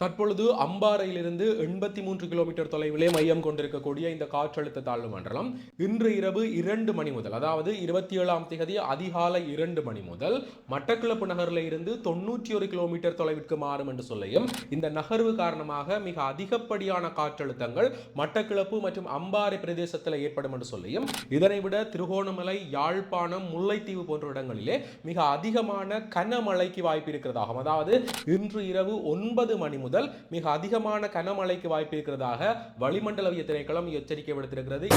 தற்பொழுது அம்பாறையிலிருந்து எண்பத்தி மூன்று கிலோமீட்டர் தொலைவிலே மையம் கொண்டிருக்கக்கூடிய இந்த காற்றழுத்த தாழ்வு மண்டலம் இன்று இரவு இரண்டு மணி முதல் அதாவது இருபத்தி ஏழாம் தேதி அதிகாலை இரண்டு மணி முதல் மட்டக்களப்பு நகரில் இருந்து தொண்ணூற்றி ஒரு கிலோமீட்டர் தொலைவிற்கு மாறும் என்று சொல்லியும் இந்த நகர்வு காரணமாக மிக அதிகப்படியான காற்றழுத்தங்கள் மட்டக்களப்பு மற்றும் அம்பாறை பிரதேசத்தில் ஏற்படும் என்று சொல்லியும் இதனை விட திருகோணமலை யாழ்ப்பாணம் முல்லைத்தீவு போன்ற இடங்களிலே மிக அதிகமான கனமழைக்கு வாய்ப்பு இருக்கிறதாகும் அதாவது இன்று இரவு ஒன்பது மணி முதல் மிக அதிகமான கனமழைக்கு வாய்ப்பு இருக்கிறதாக வளிமண்டலவிய திணைக்களம் எச்சரிக்கை விடுத்திருக்கிறது.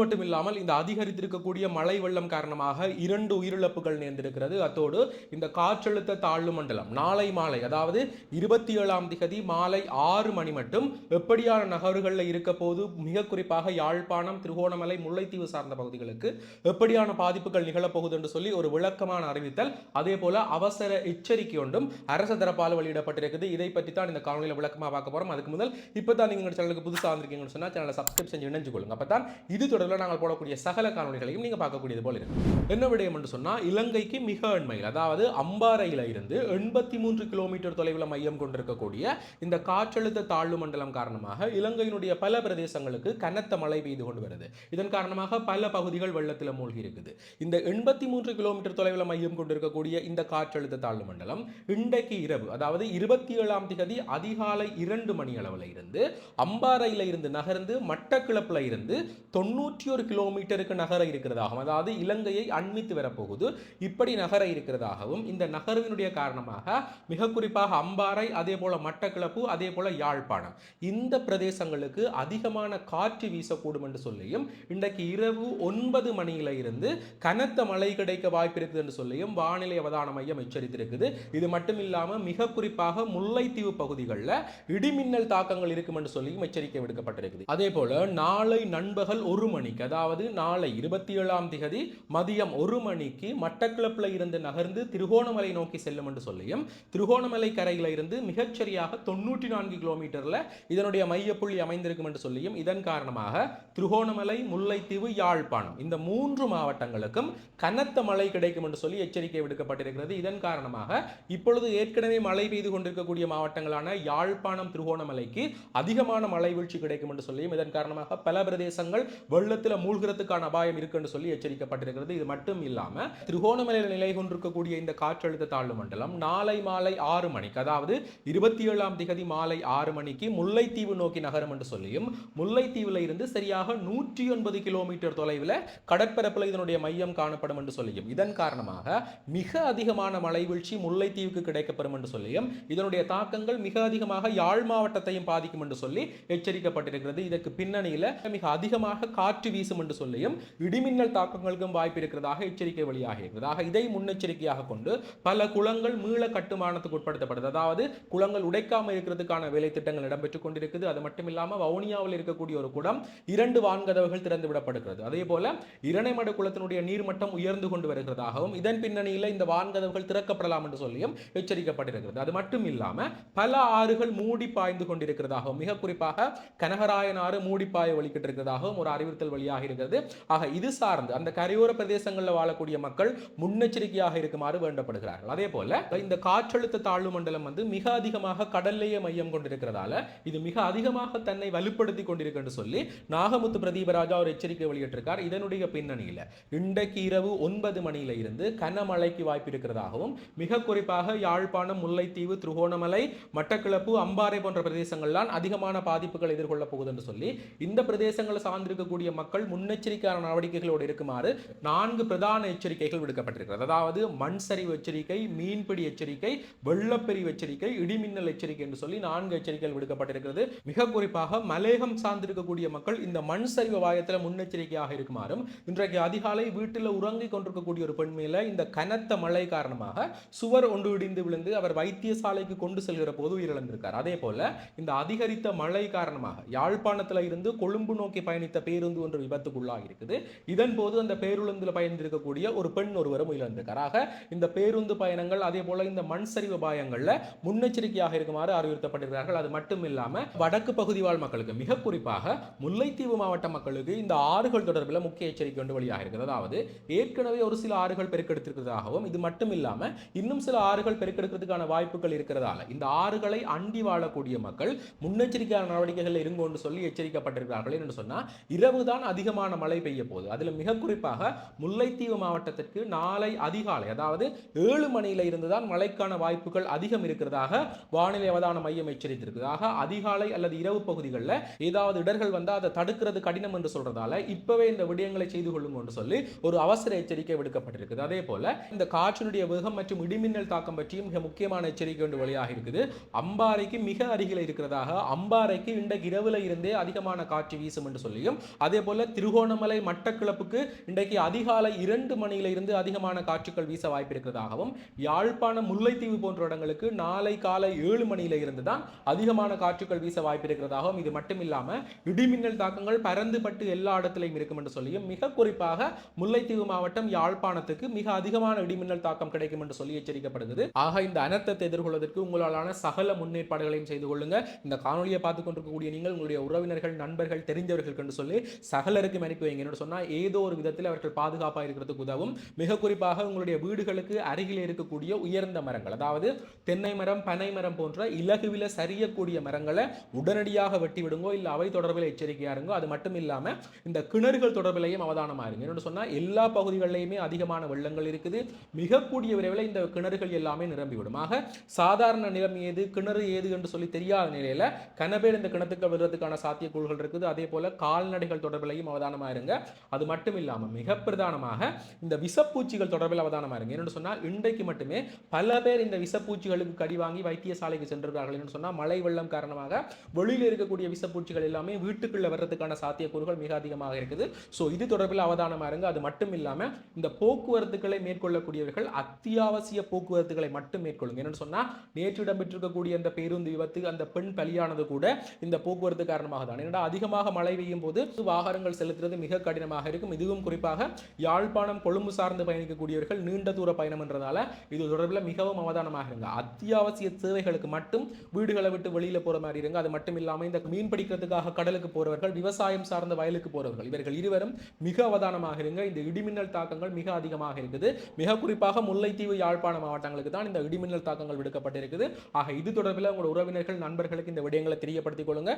மட்டும் இல்லாமல் இந்த அதிகரித்திருக்கக்கூடிய மழை வெள்ளம் காரணமாக இரண்டு உயிரிழப்புகள் நேர்ந்திருக்கிறது. அத்தோடு இந்த காற்றழுத்த தாழ்வு மண்டலம் நாளை மாலை அதாவது இருபத்தி ஏழாம் திகதி மாலை ஆறு மணி மட்டும் எப்படியான நகர்களில் இருக்க போது மிக குறிப்பாக யாழ்ப்பாணம் திருகோணமலை முல்லைத்தீவு சார்ந்த பகுதிகளுக்கு எப்படியான பாதிப்புகள் நிகழப்போகுது என்று சொல்லி ஒரு விளக்கமான அறிவித்தல். அதே போல அவசர எச்சரிக்கை ஒன்றும் அரசு தரப்பால் வெளியிடப்பட்டிருக்குது. இதை பற்றி தான் இந்த காணொலியில் விளக்கமாக பார்க்க போறோம். அதுக்கு முதல் இப்போ தான் நீங்கள் சேனலுக்கு புதுசாக வந்திருக்கீங்கன்னு சொன்னால் சேனலை சப்ஸ்கிரைப் செஞ்சு இணைஞ்சு கொள்ளுங்க. அப்போ தான் இது தொடர்பில் நாங்கள் போடக்கூடிய சகல காணொலிகளையும் நீங்கள் பார்க்கக்கூடியது போல இருக்கு. என்ன விடயம் என்று சொன்னால் இலங்கைக்கு மிக அண்மையில் அதாவது அம்பாறையில் இருந்து எண்பத்தி மூன்று கிலோமீட்டர் தொலைவில் மையம் கொண்டிருக்கக்கூடிய இந்த காற்றழுத்த தாழ்வு மண்டலம் காரணமாக இலங்கையினுடைய பல பிரதேசங்களுக்கு கனத்த மழை பெய்து கொண்டு வருது. இதன் காரணமாக பல பகுதிகள் வெள்ளத்தில் மூழ்கி இருக்குது. இந்த எண்பத்தி மூன்று கிலோமீட்டர் தொலைவில் மையம் கொண்டிருக்கக்கூடிய இந்த காற்றழுத்த தாழ்வு மண்டலம் இன்றைக்கு இரவு அதாவது இருபத்தி ஏழாம் திகதி அதிகாலை இரண்டு மணி அளவில் இருந்து அம்பாறையில் இருந்து நகர்ந்து மட்டக்கிளப்பில் இருந்து தொண்ணூறு நூற்றி ஒரு கிலோமீட்டருக்கு நகர இருக்கிறதாகவும் அதாவது இலங்கையை அண்மித்து வரப்போகுது. இப்படி நகர இருக்கிறதாகவும் இந்த நகர்வினுடைய காரணமாக மிக குறிப்பாக அம்பாறை அதே போல மட்டக்கிளப்பு அதே போல யாழ்ப்பாணம். இந்த பிரதேசங்களுக்கு அதிகமான காற்று வீசக்கூடும் என்று சொல்லியும் இன்றைக்கு இரவு ஒன்பது மணியில இருந்து கனத்த மழை கிடைக்க வாய்ப்பு இருக்குது என்று சொல்லியும் வானிலை அவதான மையம் எச்சரித்திருக்குது. இது மட்டும் இல்லாமல் மிக குறிப்பாக முல்லைத்தீவு பகுதிகளில் இடிமின்னல் தாக்கங்கள் இருக்கும் என்று சொல்லியும் எச்சரிக்கை விடுக்கப்பட்டிருக்குது. அதே போல நாளை நண்பகல் ஒரு மணி மணிக்கு அதாவது நாளை இருபத்தி ஏழாம் திகதி மதியம் ஒரு மணிக்கு மட்டக்கிளப்பில் இருந்து நகர்ந்து திருகோணமலை நோக்கி செல்லும் என்று சொல்லியும் திருகோணமலை கரையில் இருந்து மிகச்சரியாக தொண்ணூற்றி நான்கு கிலோமீட்டரில் இதனுடைய மையப்புள்ளி அமைந்திருக்கும் என்று சொல்லியும் இதன் காரணமாக திருகோணமலை முல்லைத்தீவு யாழ்ப்பாணம் இந்த மூன்று மாவட்டங்களுக்கும் கனத்த மழை கிடைக்கும் என்று சொல்லி எச்சரிக்கை விடுக்கப்பட்டிருக்கிறது. இதன் காரணமாக இப்பொழுது ஏற்கனவே மழை பெய்து கொண்டிருக்கக்கூடிய மாவட்டங்களான யாழ்ப்பாணம் திருகோணமலைக்கு அதிகமான மழை வீழ்ச்சி கிடைக்கும் என்று சொல்லியும் இதன் காரணமாக பல பிரதேசங்கள் வெள்ளத்தில் மூழ்கிறதுக்கான அபாயம் இருக்குன்னு சொல்லி எச்சரிக்கப்பட்டிருக்கிறது. இது மட்டும் இல்லாமல் திருகோணமலையில் நிலை கொண்டிருக்கக்கூடிய இந்த காற்றழுத்த தாழ்வு மண்டலம் நாளை மாலை ஆறு மணிக்கு அதாவது இருபத்தி ஏழாம் திகதி மாலை ஆறு மணிக்கு முல்லைத்தீவு நோக்கி நகரம் என்று சொல்லியும் முல்லைத்தீவில் இருந்து சரியாக நூற்றி ஒன்பது கிலோமீட்டர் தொலைவில் கடற்பரப்பில் இதனுடைய மையம் காணப்படும் என்று சொல்லியும் இதன் காரணமாக மிக அதிகமான மழை வீழ்ச்சி முல்லைத்தீவுக்கு கிடைக்கப்பெறும் என்று சொல்லியும் இதனுடைய தாக்கங்கள் மிக அதிகமாக யாழ் மாவட்டத்தையும் பாதிக்கும் என்று சொல்லி எச்சரிக்கப்பட்டிருக்கிறது. இதற்கு பின்னணியில் மிக அதிகமாக காற்று காற்று வீசும் என்று சொல்லியும் இடிமின்னல் தாக்கங்களுக்கும் வாய்ப்பு இருக்கிறதாக எச்சரிக்கை வெளியாகி இருக்கிறதாக இதை முன்னெச்சரிக்கையாக கொண்டு பல குளங்கள் மீள கட்டுமானத்துக்கு உட்படுத்தப்படுது. அதாவது குளங்கள் உடைக்காமல் இருக்கிறதுக்கான வேலை திட்டங்கள் இடம்பெற்றுக் கொண்டிருக்குது. அது மட்டும் இல்லாமல் வவுனியாவில் இருக்கக்கூடிய ஒரு குடம் இரண்டு வான்கதவுகள் திறந்து விடப்படுகிறது. அதே போல இரணைமட குளத்தினுடைய நீர்மட்டம் உயர்ந்து கொண்டு வருகிறதாகவும் இதன் பின்னணியில் இந்த வான்கதவுகள் திறக்கப்படலாம் என்று சொல்லியும் எச்சரிக்கப்பட்டிருக்கிறது. அது மட்டும் இல்லாமல் பல ஆறுகள் மூடி பாய்ந்து கொண்டிருக்கிறதாகவும் மிக குறிப்பாக கனகராயன் ஆறு மூடி பாய வலிக்கிட்டு இருக்கிறதாகவும் ஒரு அறிவுறுத்தல் வழியாக இருக்கிறது. ஆக இது சார்ந்து அந்த கரையோர பிரதேசங்களில் வாழக்கூடிய மக்கள் முன்னெச்சரிக்கையாக இருக்குமாறு வேண்டப்படுகிறார்கள். அதே போல இந்த காற்றழுத்த தாழ்வு மண்டலம் வந்து மிக அதிகமாக கடல்லையே மையம் கொண்டிருக்கிறதால இது மிக அதிகமாக தன்னை வலுப்படுத்தி கொண்டிருக்கு சொல்லி நாகமுத்து பிரதீபராஜா ஒரு எச்சரிக்கை வெளியிட்டிருக்கார். இதனுடைய பின்னணியில் இன்றைக்கு இரவு ஒன்பது மணியில இருந்து கனமழைக்கு வாய்ப்பு இருக்கிறதாகவும் மிக குறிப்பாக யாழ்ப்பாணம் முல்லைத்தீவு திருகோணமலை மட்டக்கிளப்பு அம்பாறை போன்ற பிரதேசங்கள்லாம் அதிகமான பாதிப்புகள் எதிர்கொள்ளப் போகுது என்று சொல்லி இந்த பிரதேசங்களை சார்ந்திருக்கக்கூடிய மக்கள் முன்னெச்சரிக்கையான நடவடிக்கைகளோடு இருக்குமாறு நான்கு பிரதான எச்சரிக்கைகள் விடுக்கப்பட்டிருக்கிறது. அதாவது மண் சரிவு எச்சரிக்கை மீன்பிடி எச்சரிக்கை வெள்ளப்பெரிவு எச்சரிக்கை இடிமின்னல் எச்சரிக்கை என்று சொல்லி நான்கு எச்சரிக்கைகள் விடுக்கப்பட்டிருக்கிறது. மிக குறிப்பாக மலேகம் சார்ந்திருக்கக்கூடிய மக்கள் இந்த மண் சரிவு வாயத்தில் முன்னெச்சரிக்கையாக இருக்குமாறும் இன்றைக்கு அதிகாலை வீட்டில் உறங்கிக் கொண்டிருக்கக்கூடிய ஒரு பெண் மேல இந்த கனத்த மழை காரணமாக சுவர் ஒன்று இடிந்து விழுந்து அவர் வைத்தியசாலைக்கு கொண்டு செல்கிற போது உயிரிழந்திருக்கார். அதே போல இந்த அதிகரித்த மழை காரணமாக யாழ்ப்பாணத்தில் இருந்து கொழும்பு நோக்கி பயணித்த பேருந்து முல்லைத்தீவு விபத்துக்குள்ளாக இருக்குது இதன் போது அந்த பேருந்தில் பயணித்திருக்கக்கூடிய ஒரு பெண் ஒருவரும் உயிரிழந்திருக்கார். இந்த பேருந்து பயணங்கள் அதே போல இந்த மண் சரிவு பாயங்களில் முன்னெச்சரிக்கையாக இருக்குமாறு அறிவுறுத்தப்பட்டிருக்கிறார்கள். அது மட்டும் இல்லாமல் வடக்கு பகுதி வாழ் மக்களுக்கு மிக குறிப்பாக முல்லைத்தீவு மாவட்ட மக்களுக்கு இந்த ஆறுகள் தொடர்பில் முக்கிய எச்சரிக்கை ஒன்று வழியாக இருக்குது. அதாவது ஏற்கனவே ஒரு சில ஆறுகள் பெருக்கெடுத்திருக்கிறதாகவும் இது மட்டும் இல்லாமல் இன்னும் சில ஆறுகள் பெருக்கெடுக்கிறதுக்கான வாய்ப்புகள் இருக்கிறதால இந்த ஆறுகளை அண்டி வாழக்கூடிய மக்கள் முன்னெச்சரிக்கையான நடவடிக்கைகள் இருங்கோன்னு சொல்லி எச்சரிக்கப்பட்டிருக்கிறார்கள். என்று சொன்னால் இரவு தான் தான் அதிகமான மழை பெய்ய போகுது அதில் மிக குறிப்பாக முல்லைத்தீவு மாவட்டத்திற்கு நாளை அதிகாலை அதாவது ஏழு மணியில இருந்து தான் மழைக்கான வாய்ப்புகள் அதிகம் இருக்கிறதாக வானிலை அவதான மையம் எச்சரித்திருக்கு ஆக அதிகாலை அல்லது இரவு பகுதிகளில் ஏதாவது இடர்கள் வந்து அதை தடுக்கிறது கடினம் என்று சொல்றதால இப்பவே இந்த விடயங்களை செய்து கொள்ளும் என்று சொல்லி ஒரு அவசர எச்சரிக்கை விடுக்கப்பட்டிருக்குது. அதே போல இந்த காற்றினுடைய வேகம் மற்றும் இடிமின்னல் தாக்கம் பற்றியும் மிக முக்கியமான எச்சரிக்கை ஒன்று வெளியாக இருக்குது. அம்பாறைக்கு மிக அருகில் இருக்கிறதாக அம்பாறைக்கு இன்றைக்கு இரவுல இருந்தே அதிகமான காற்று வீசும் என்று சொல்லியும் அதே அதே போல் திருகோணமலை மட்டக்கிழப்புக்கு இன்றைக்கு அதிகாலை இரண்டு மணியிலிருந்து அதிகமான காற்றுகள் வீச வாய்ப்பு இருக்கிறதாகவும் யாழ்ப்பாணம் முல்லைத்தீவு போன்ற இடங்களுக்கு நாளை காலை ஏழு மணியில இருந்து தான் அதிகமான காற்றுகள் வீச வாய்ப்பு இருக்கிறதாகவும் இது மட்டும் இல்லாமல் இடிமின்னல் தாக்கங்கள் பரந்துபட்டு எல்லா இடத்திலையும் இருக்கும் என்று சொல்லியும் மிக குறிப்பாக முல்லைத்தீவு மாவட்டம் யாழ்ப்பாணத்துக்கு மிக அதிகமான இடிமின்னல் தாக்கம் கிடைக்கும் என்று சொல்லி எச்சரிக்கப்படுகிறது. ஆக இந்த அனர்த்தத்தை எதிர்கொள்வதற்கு உங்களாலான சகல முன்னேற்பாடுகளையும் செய்து கொள்ளுங்க. இந்த காணொலியை பார்த்து கொண்டிருக்கக்கூடிய நீங்கள் உங்களுடைய உறவினர்கள் நண்பர்கள் தெரிஞ்சவர்கள் என்று சொல்லி சகலருக்கும் அனுப்பி வைங்க என்னோட சொன்னால் ஏதோ ஒரு விதத்தில் அவர்கள் பாதுகாப்பாக இருக்கிறதுக்கு உதவும். மிக குறிப்பாக உங்களுடைய வீடுகளுக்கு அருகில் இருக்கக்கூடிய உயர்ந்த மரங்கள். அதாவது தென்னை மரம் பனை மரம் போன்ற இலகுவில சரியக்கூடிய மரங்களை உடனடியாக வெட்டி விடுங்கோ இல்லை அவை தொடர்பில் எச்சரிக்கையாக இருங்கோ அது மட்டும் இல்லாமல் இந்த கிணறுகள் தொடர்பிலையும் அவதானமாக இருங்க. என்னோட சொன்னால் எல்லா பகுதிகளிலையுமே அதிகமான வெள்ளங்கள் இருக்குது. மிக கூடிய விரைவில் இந்த கிணறுகள் எல்லாமே நிரம்பிவிடும். ஆக சாதாரண நிலம் ஏது கிணறு ஏது என்று சொல்லி தெரியாத நிலையில் கனபேர் இந்த கிணத்துக்கு விடுறதுக்கான சாத்தியக்கூறுகள் இருக்குது. அதே போல கால்நடைகள் தொடர்பிலையும் அவதானமாக இருங்க. அது மட்டும் இல்லாமல் மிக பிரதானமாக இந்த விஷப்பூச்சிகள் தொடர்பில் அவதானமாக இருங்க. என்னென்னு சொன்னால் இன்றைக்கு மட்டுமே பல பேர் இந்த விஷப்பூச்சிகளுக்கு கடி வாங்கி வைத்தியசாலைக்கு சென்றிருக்கிறார்கள் என்று சொன்னால் மழை வெள்ளம் காரணமாக வெளியில் இருக்கக்கூடிய விஷப்பூச்சிகள் எல்லாமே வீட்டுக்குள்ளே வர்றதுக்கான சாத்தியக்கூறுகள் மிக அதிகமாக இருக்குது. ஸோ இது தொடர்பில் அவதானமாக இருங்க. அது மட்டும் இல்லாமல் இந்த போக்குவரத்துக்களை மேற்கொள்ளக்கூடியவர்கள் அத்தியாவசிய போக்குவரத்துகளை மட்டும் மேற்கொள்ளுங்க. என்னென்னு சொன்னால் நேற்று இடம்பெற்றிருக்கக்கூடிய அந்த பேருந்து விபத்து அந்த பெண் பலியானது கூட இந்த போக்குவரத்து காரணமாக தான். ஏன்னா அதிகமாக மழை பெய்யும் போது வாக ஆகாரங்கள் செலுத்துறது மிக கடினமாக இருக்கும். இதுவும் குறிப்பாக யாழ்ப்பாணம் கொழும்பு சார்ந்து பயணிக்கக்கூடியவர்கள் நீண்ட தூர பயணம்ன்றதால இது தொடர்பில் மிகவும் அவதானமாக இருங்க. அத்தியாவசிய சேவைகளுக்கு மட்டும் வீடுகளை விட்டு வெளியில் போகிற மாதிரி இருங்க. அது மட்டும் இல்லாமல் இந்த மீன் பிடிக்கிறதுக்காக கடலுக்கு போறவர்கள் விவசாயம் சார்ந்த வயலுக்கு போகிறவர்கள் இவர்கள் இருவரும் மிக அவதானமாக இருங்க. இந்த இடிமின்னல் தாக்கங்கள் மிக அதிகமாக இருக்குது. மிக குறிப்பாக முல்லைத்தீவு யாழ்ப்பாண மாவட்டங்களுக்கு தான் இந்த இடிமின்னல் தாக்கங்கள் விடுக்கப்பட்டிருக்குது. ஆக இது தொடர்பில் உங்களோட உறவினர்கள் நண்பர்களுக்கு இந்த விடயங்களை தெரியப்படுத்திக் கொள்ளுங்க.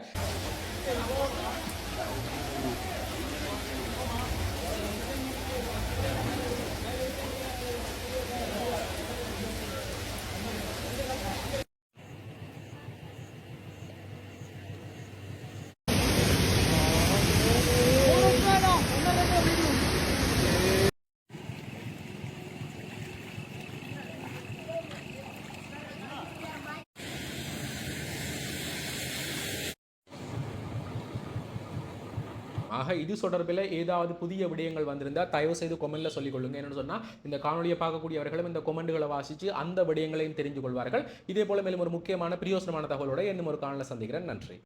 ஆக இது தொடர்பில் ஏதாவது புதிய விடயங்கள் வந்திருந்தால் தயவு செய்து கொமெண்ட்டில் சொல்லிக்கொள்ளுங்க. என்னென்னு சொன்னால் இந்த காணொலியை பார்க்கக்கூடியவர்களும் இந்த கொமெண்ட்டுகளை வாசித்து அந்த விடயங்களையும் தெரிஞ்சு கொள்வார்கள். இதே போல மேலும் ஒரு முக்கியமான பிரியோசனமான தகவலோட இன்னும் ஒரு காணொலியில் சந்திக்கிறேன். நன்றி.